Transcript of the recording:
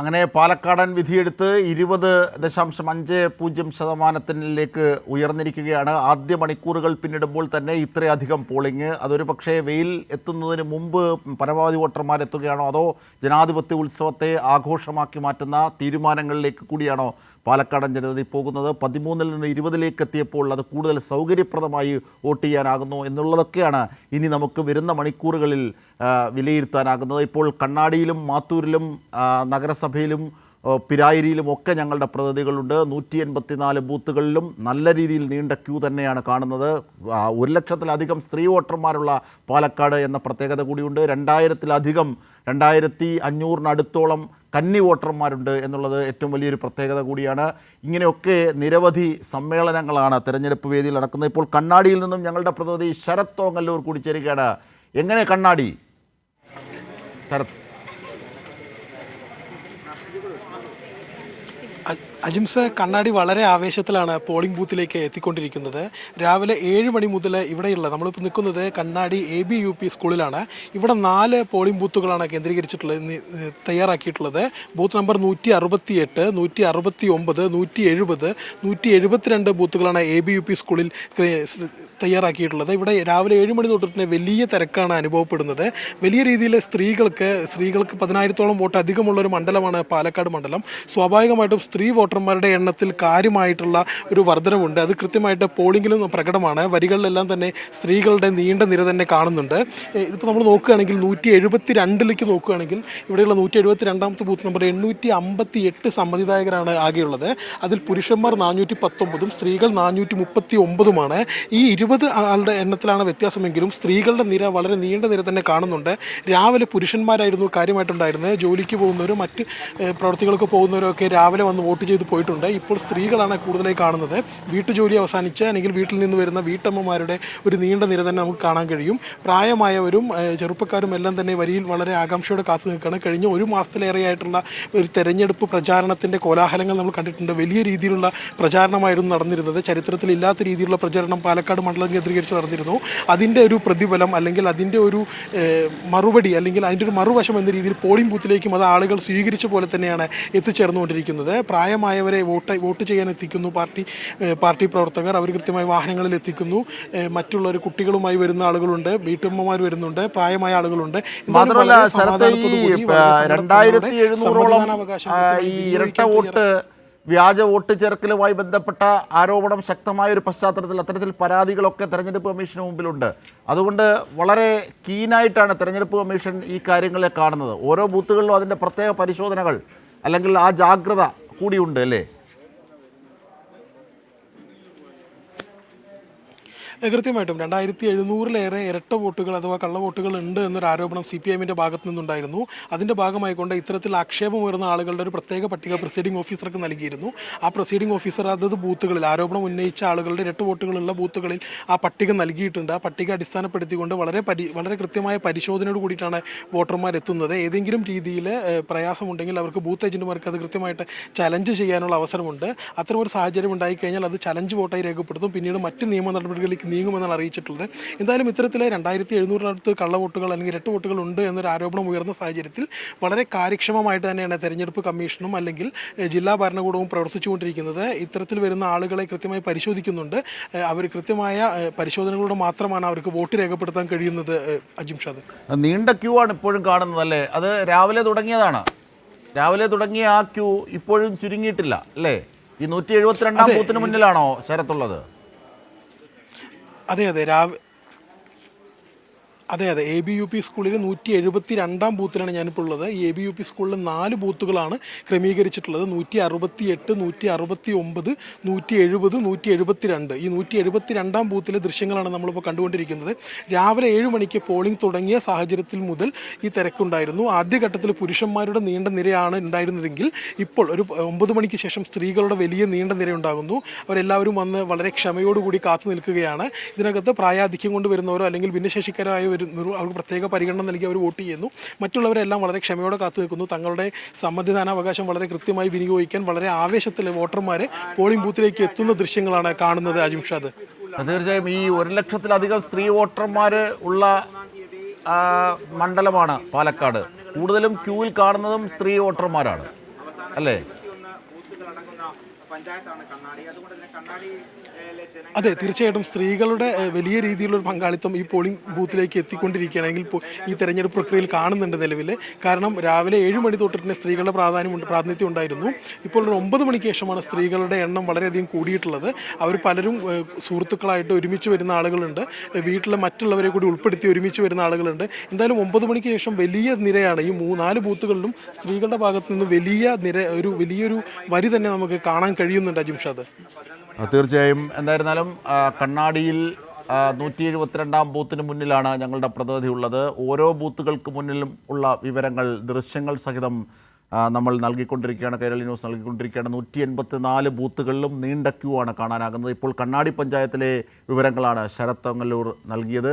അങ്ങനെ പാലക്കാടൻ വിധിയെടുത്ത് ഇരുപത് ദശാംശം അഞ്ച് പൂജ്യം ശതമാനത്തിലേക്ക് ഉയർന്നിരിക്കുകയാണ്. ആദ്യ മണിക്കൂറുകൾ പിന്നിടുമ്പോൾ തന്നെ ഇത്രയധികം പോളിംഗ്. അതൊരു പക്ഷേ വെയിൽ എത്തുന്നതിന് മുമ്പ് പരമാവധി വോട്ടർമാരെത്തുകയാണോ അതോ ജനാധിപത്യ ഉത്സവത്തെ ആഘോഷമാക്കി മാറ്റുന്ന തീരുമാനങ്ങളിലേക്ക് കൂടിയാണോ പാലക്കാടൻ ജനത പോകുന്നത്? പതിമൂന്നിൽ നിന്ന് ഇരുപതിലേക്ക് എത്തിയപ്പോൾ അത് കൂടുതൽ സൗകര്യപ്രദമായി വോട്ട് ചെയ്യാനാകുന്നു എന്നുള്ളതൊക്കെയാണ് ഇനി നമുക്ക് വരുന്ന മണിക്കൂറുകളിൽ വിലയിരുത്താനാകുന്നത്. ഇപ്പോൾ കണ്ണാടിയിലും മാത്തൂരിലും ആ, നഗരസഭയിലും പിരായിരിയിലും ഒക്കെ ഞങ്ങളുടെ പ്രതിനിധികളുണ്ട്. നൂറ്റി എൺപത്തിനാല് ബൂത്തുകളിലും നല്ല രീതിയിൽ നീണ്ട ക്യൂ തന്നെയാണ് കാണുന്നത്. ഒരു ലക്ഷത്തിലധികം സ്ത്രീ വോട്ടർമാരുള്ള പാലക്കാട് എന്ന പ്രത്യേകത കൂടിയുണ്ട്. രണ്ടായിരത്തിലധികം രണ്ടായിരത്തി അഞ്ഞൂറിനടുത്തോളം കന്നി വോട്ടർമാരുണ്ട് എന്നുള്ളത് ഏറ്റവും വലിയൊരു പ്രത്യേകത കൂടിയാണ്. ഇങ്ങനെയൊക്കെ നിരവധി സമ്മേളനങ്ങളാണ് തെരഞ്ഞെടുപ്പ് വേദിയിൽ നടക്കുന്നത്. ഇപ്പോൾ കണ്ണാടിയിൽ നിന്നും ഞങ്ങളുടെ പ്രതിനിധി ശരത് തോങ്ങല്ലൂർ കൂടി ചേരുകയാണ് എങ്ങനെ കണ്ണാടി? ശരത്. അജിംസ് കണ്ണാടി വളരെ ആവേശത്തിലാണ് പോളിംഗ് ബൂത്തിലേക്ക് എത്തിക്കൊണ്ടിരിക്കുന്നത്. രാവിലെ ഏഴ് മണി മുതൽ ഇവിടെയുള്ള നമ്മളിപ്പോൾ നിൽക്കുന്നത് കണ്ണാടി എ ബി യു പി സ്കൂളിലാണ്. ഇവിടെ നാല് പോളിംഗ് ബൂത്തുകളാണ് കേന്ദ്രീകരിച്ചിട്ടുള്ളത് തയ്യാറാക്കിയിട്ടുള്ളത്. ബൂത്ത് നമ്പർ നൂറ്റി അറുപത്തി എട്ട് നൂറ്റി അറുപത്തി ഒമ്പത് നൂറ്റി എഴുപത് നൂറ്റി എഴുപത്തിരണ്ട് ബൂത്തുകളാണ് എ ബി യു പി സ്കൂളിൽ തയ്യാറാക്കിയിട്ടുള്ളത്. ഇവിടെ രാവിലെ ഏഴ് മണി തൊട്ട് തന്നെ വലിയ തിരക്കാണ് അനുഭവപ്പെടുന്നത്. വലിയ രീതിയിൽ സ്ത്രീകൾക്ക് സ്ത്രീകൾക്ക് പതിനായിരത്തോളം വോട്ട് അധികമുള്ള ഒരു മണ്ഡലമാണ് പാലക്കാട് മണ്ഡലം. സ്വാഭാവികമായിട്ടും സ്ത്രീ വോട്ടർമാരുടെ എണ്ണത്തിൽ കാര്യമായിട്ടുള്ള ഒരു വർധനവുണ്ട്. അത് കൃത്യമായിട്ട് പോളിംഗിലും പ്രകടമാണ്. വരികളിലെല്ലാം തന്നെ സ്ത്രീകളുടെ നീണ്ട നിര തന്നെ കാണുന്നുണ്ട്. ഇതിപ്പോൾ നമ്മൾ നോക്കുകയാണെങ്കിൽ നൂറ്റി എഴുപത്തി രണ്ടിലേക്ക് നോക്കുകയാണെങ്കിൽ ഇവിടെയുള്ള നൂറ്റി എഴുപത്തി രണ്ടാമത്തെ ബൂത്ത് നമ്പർ എണ്ണൂറ്റി അമ്പത്തി എട്ട് സമ്മതിദായകരാണ് ആകെയുള്ളത്. അതിൽ പുരുഷന്മാർ നാനൂറ്റി പത്തൊമ്പതും സ്ത്രീകൾ നാനൂറ്റി മുപ്പത്തി ഒമ്പതുമാണ് ഈ ഇരുപത് ആളുടെ എണ്ണത്തിലാണ് വ്യത്യാസമെങ്കിലും സ്ത്രീകളുടെ നിര വളരെ നീണ്ട നിര തന്നെ കാണുന്നുണ്ട്. രാവിലെ പുരുഷന്മാരായിരുന്നു കാര്യമായിട്ടുണ്ടായിരുന്നത്. ജോലിക്ക് പോകുന്നവരും മറ്റ് പ്രവർത്തികൾക്ക് പോകുന്നവരും ഒക്കെ രാവിലെ വന്ന് വോട്ട് ചെയ്ത് പോയിട്ടുണ്ട്. ഇപ്പോൾ സ്ത്രീകളാണ് കൂടുതലായി കാണുന്നത്. വീട്ടുജോലി അവസാനിച്ച് അല്ലെങ്കിൽ വീട്ടിൽ നിന്ന് വരുന്ന വീട്ടമ്മമാരുടെ ഒരു നീണ്ട നിര തന്നെ നമുക്ക് കാണാൻ കഴിയും. പ്രായമായവരും ചെറുപ്പക്കാരും എല്ലാം തന്നെ വരിയിൽ വളരെ ആകാംക്ഷയോടെ കാത്തു നിൽക്കുകയാണ്. കഴിഞ്ഞ ഒരു മാസത്തിലേറെയായിട്ടുള്ള ഒരു തെരഞ്ഞെടുപ്പ് പ്രചാരണത്തിന്റെ കോലാഹലങ്ങൾ നമ്മൾ കണ്ടിട്ടുണ്ട്. വലിയ രീതിയിലുള്ള പ്രചാരണമായിരുന്നു നടന്നിരുന്നത്. ചരിത്രത്തിൽ ഇല്ലാത്ത രീതിയിലുള്ള പ്രചരണം പാലക്കാട് മണ്ഡലം കേന്ദ്രീകരിച്ച് നടന്നിരുന്നു. അതിന്റെ ഒരു പ്രതിഫലം അല്ലെങ്കിൽ അതിന്റെ ഒരു മറുപടി അല്ലെങ്കിൽ അതിന്റെ ഒരു മറുവശം എന്ന രീതിയിൽ പോളിംഗ് ബൂത്തിലേക്കും അത് ആളുകൾ സ്വീകരിച്ച പോലെ തന്നെയാണ് എത്തിച്ചേർന്നുകൊണ്ടിരിക്കുന്നത്. പ്രായമായവരെ വോട്ട് വോട്ട് ചെയ്യാൻ എത്തിക്കുന്നു പാർട്ടി പാർട്ടി പ്രവർത്തകർ അവർ കൃത്യമായി വാഹനങ്ങളിൽ എത്തിക്കുന്നു. മറ്റുള്ളവർ കുട്ടികളുമായി വരുന്ന ആളുകളുണ്ട്. വീട്ടമ്മമാർ വരുന്നുണ്ട്. പ്രായമായ ആളുകളുണ്ട്. മാത്രമല്ല രണ്ടായിരത്തി എഴുന്നൂറോളം ഈ ഇരട്ട വോട്ട് വ്യാജ വോട്ട് ചേർക്കലുമായി ബന്ധപ്പെട്ട ആരോപണം ശക്തമായ ഒരു പശ്ചാത്തലത്തിൽ അത്തരത്തിൽ പരാതികളൊക്കെ തെരഞ്ഞെടുപ്പ് കമ്മീഷന് മുമ്പിലുണ്ട്. അതുകൊണ്ട് വളരെ കീനായിട്ടാണ് തെരഞ്ഞെടുപ്പ് കമ്മീഷൻ ഈ കാര്യങ്ങളെ കാണുന്നത്. ഓരോ ബൂത്തുകളിലും അതിന്റെ പ്രത്യേക പരിശോധനകൾ അല്ലെങ്കിൽ ആ ജാഗ്രത കൂടിയുണ്ട് അല്ലേ? കൃത്യമായിട്ടും രണ്ടായിരത്തി എഴുന്നൂറിലേറെ ഇരട്ട വോട്ടുകൾ അഥവാ കള്ള വോട്ടുകൾ ഉണ്ട് എന്നൊരു ആരോപണം സി പി എമ്മിന്റെ ഭാഗത്തു നിന്നുണ്ടായിരുന്നു. അതിന്റെ ഭാഗമായിക്കൊണ്ട് ഇത്തരത്തിൽ ആക്ഷേപമുയർന്ന ആളുകളുടെ ഒരു പ്രത്യേക പട്ടിക പ്രസീഡിംഗ് ഓഫീസർക്ക് നൽകിയിരുന്നു. ആ പ്രസീഡിംഗ് ഓഫീസർ അതത് ബൂത്തുകളിൽ ആരോപണം ഉന്നയിച്ച ആളുകളുടെ ഇരട്ട വോട്ടുകളുള്ള ബൂത്തുകളിൽ ആ പട്ടിക നൽകിയിട്ടുണ്ട്. ആ പട്ടിക അടിസ്ഥാനപ്പെടുത്തിക്കൊണ്ട് വളരെ പരി വളരെ കൃത്യമായ പരിശോധനയോട് കൂടിയിട്ടാണ് വോട്ടർമാർ എത്തുന്നത്. ഏതെങ്കിലും രീതിയിൽ പ്രയാസമുണ്ടെങ്കിൽ അവർക്ക് ബൂത്ത് ഏജന്റുമാർക്ക് അത് കൃത്യമായിട്ട് ചലഞ്ച് ചെയ്യാനുള്ള അവസരമുണ്ട്. അത്തരമൊരു സാഹചര്യം ഉണ്ടായിക്കഴിഞ്ഞാൽ അത് ചലഞ്ച് വോട്ടായി രേഖപ്പെടുത്തും. പിന്നീട് മറ്റ് നിയമ നടപടികളിലേക്ക് നീങ്ങുമെന്നാണ് അറിയിച്ചിട്ടുള്ളത്. എന്തായാലും ഇത്തരത്തിലെ രണ്ടായിരത്തി എഴുന്നൂറിനടുത്ത് കള്ളവോട്ടുകൾ അല്ലെങ്കിൽ ഇരട്ട വോട്ടുകൾ ഉണ്ട് എന്നൊരു ആരോപണം ഉയർന്ന സാഹചര്യത്തിൽ വളരെ കാര്യക്ഷമമായിട്ട് തന്നെയാണ് തെരഞ്ഞെടുപ്പ് കമ്മീഷനും അല്ലെങ്കിൽ ജില്ലാ ഭരണകൂടവും പ്രവർത്തിച്ചുകൊണ്ടിരിക്കുന്നത്. ഇത്തരത്തിൽ വരുന്ന ആളുകളെ കൃത്യമായി പരിശോധിക്കുന്നുണ്ട്. അവർ കൃത്യമായ പരിശോധനകളോട് മാത്രമാണ് അവർക്ക് വോട്ട് രേഖപ്പെടുത്താൻ കഴിയുന്നത് ഏഹ്, അജിം ഷാദ്. നീണ്ട ക്യൂ ആണ് ഇപ്പോഴും കാണുന്നത് അല്ലേ? അത് രാവിലെ തുടങ്ങിയതാണ്. രാവിലെ തുടങ്ങിയ ആ ക്യൂ ഇപ്പോഴും ചുരുങ്ങിയിട്ടില്ല അല്ലേ? ഈ നൂറ്റി എഴുപത്തിരണ്ടാം. ബൂത്തിന് മുന്നിലാണോ ശരത്തുള്ളത്? അതെ അതെ. രാവ് അതെ അതെ. എ ബി യു പി സ്കൂളിൽ നൂറ്റി എഴുപത്തി രണ്ടാം ബൂത്തിലാണ് ഞാനിപ്പോൾ ഉള്ളത്. ഈ എ ബി യു പി സ്കൂളിൽ നാല് ബൂത്തുകളാണ് ക്രമീകരിച്ചിട്ടുള്ളത്. നൂറ്റി അറുപത്തി എട്ട് നൂറ്റി അറുപത്തി ഒമ്പത് നൂറ്റി എഴുപത് നൂറ്റി എഴുപത്തി രണ്ട് ഈ നൂറ്റി എഴുപത്തി രണ്ടാം ബൂത്തിലെ ദൃശ്യങ്ങളാണ് നമ്മളിപ്പോൾ കണ്ടുകൊണ്ടിരിക്കുന്നത്. രാവിലെ ഏഴ് മണിക്ക് പോളിംഗ് തുടങ്ങിയ സാഹചര്യത്തിൽ മുതൽ ഈ തിരക്കുണ്ടായിരുന്നു. ആദ്യഘട്ടത്തിൽ പുരുഷന്മാരുടെ നീണ്ട നിരയാണ് ഉണ്ടായിരുന്നതെങ്കിൽ ഇപ്പോൾ ഒരു ഒമ്പത് മണിക്ക് ശേഷം സ്ത്രീകളുടെ വലിയ നീണ്ട നിര ഉണ്ടാകുന്നു അവരെല്ലാവരും വന്ന് വളരെ ക്ഷമയോടുകൂടി കാത്തു നിൽക്കുകയാണ്. ഇതിനകത്ത് പ്രായാധിക്യം കൊണ്ടുവരുന്നവരോ അല്ലെങ്കിൽ ഭിന്നശേഷിക്കാരായ വരുന്നവരോ അവർക്ക് പ്രത്യേക പരിഗണന നൽകി അവർ വോട്ട് ചെയ്യുന്നു. മറ്റുള്ളവരെല്ലാം വളരെ ക്ഷമയോടെ കാത്തു നിൽക്കുന്നു. തങ്ങളുടെ സമ്മതിദാനാവകാശം വളരെ കൃത്യമായി വിനിയോഗിക്കാൻ വളരെ ആവേശത്തിൽ വോട്ടർമാരെ പോളിംഗ് ബൂത്തിലേക്ക് എത്തുന്ന ദൃശ്യങ്ങളാണ് കാണുന്നത് അജിംഷാദ് തീർച്ചയായും ഈ ഒരു ലക്ഷത്തിലധികം സ്ത്രീ വോട്ടർമാർ ഉള്ള മണ്ഡലമാണ് പാലക്കാട്. കൂടുതലും ക്യൂവിൽ കാണുന്നതും സ്ത്രീ വോട്ടർമാരാണ്. അല്ലേ? അതെ തീർച്ചയായിട്ടും സ്ത്രീകളുടെ വലിയ രീതിയിലുള്ള പങ്കാളിത്തം ഈ പോളിംഗ് ബൂത്തിലേക്ക് എത്തിക്കൊണ്ടിരിക്കുകയാണെങ്കിൽ ഈ തെരഞ്ഞെടുപ്പ് പ്രക്രിയയിൽ കാണുന്നുണ്ട് നിലവിൽ കാരണം രാവിലെ ഏഴ് മണി തൊട്ടിട്ട് തന്നെ സ്ത്രീകളുടെ പ്രാധാന്യമുണ്ട് പ്രാതിനിധ്യം ഉണ്ടായിരുന്നു. ഇപ്പോൾ ഒരു ഒമ്പത് മണിക്ക് ശേഷമാണ് സ്ത്രീകളുടെ എണ്ണം വളരെയധികം കൂടിയിട്ടുള്ളത്. അവർ പലരും സുഹൃത്തുക്കളായിട്ട് ഒരുമിച്ച് വരുന്ന ആളുകളുണ്ട്. വീട്ടിലെ മറ്റുള്ളവരെ കൂടി ഉൾപ്പെടുത്തി ഒരുമിച്ച് വരുന്ന ആളുകളുണ്ട്. എന്തായാലും ഒമ്പത് മണിക്ക് ശേഷം വലിയ നിരയാണ് ഈ മൂന്നാൽ നാല് ബൂത്തുകളിലും സ്ത്രീകളുടെ ഭാഗത്തു നിന്ന് വലിയ നിര ഒരു വലിയൊരു വരി തന്നെ നമുക്ക് കാണാൻ കഴിയുന്നുണ്ട് അജിംഷാദ് തീർച്ചയായും. എന്തായിരുന്നാലും കണ്ണാടിയിൽ നൂറ്റി എഴുപത്തിരണ്ടാം ബൂത്തിന് മുന്നിലാണ് ഞങ്ങളുടെ പ്രതിനിധി ഉള്ളത്. ഓരോ ബൂത്തുകൾക്ക് മുന്നിലും ഉള്ള വിവരങ്ങൾ ദൃശ്യങ്ങൾ സഹിതം നമ്മൾ നൽകിക്കൊണ്ടിരിക്കുകയാണ്. കേരള ന്യൂസ് നൽകിക്കൊണ്ടിരിക്കുകയാണ്. നൂറ്റി എൺപത്തി നാല് ബൂത്തുകളിലും നീണ്ട ക്യൂ ആണ് കാണാനാകുന്നത്. ഇപ്പോൾ കണ്ണാടി പഞ്ചായത്തിലെ വിവരങ്ങളാണ് ശരത് തങ്ങല്ലൂർ നൽകിയത്.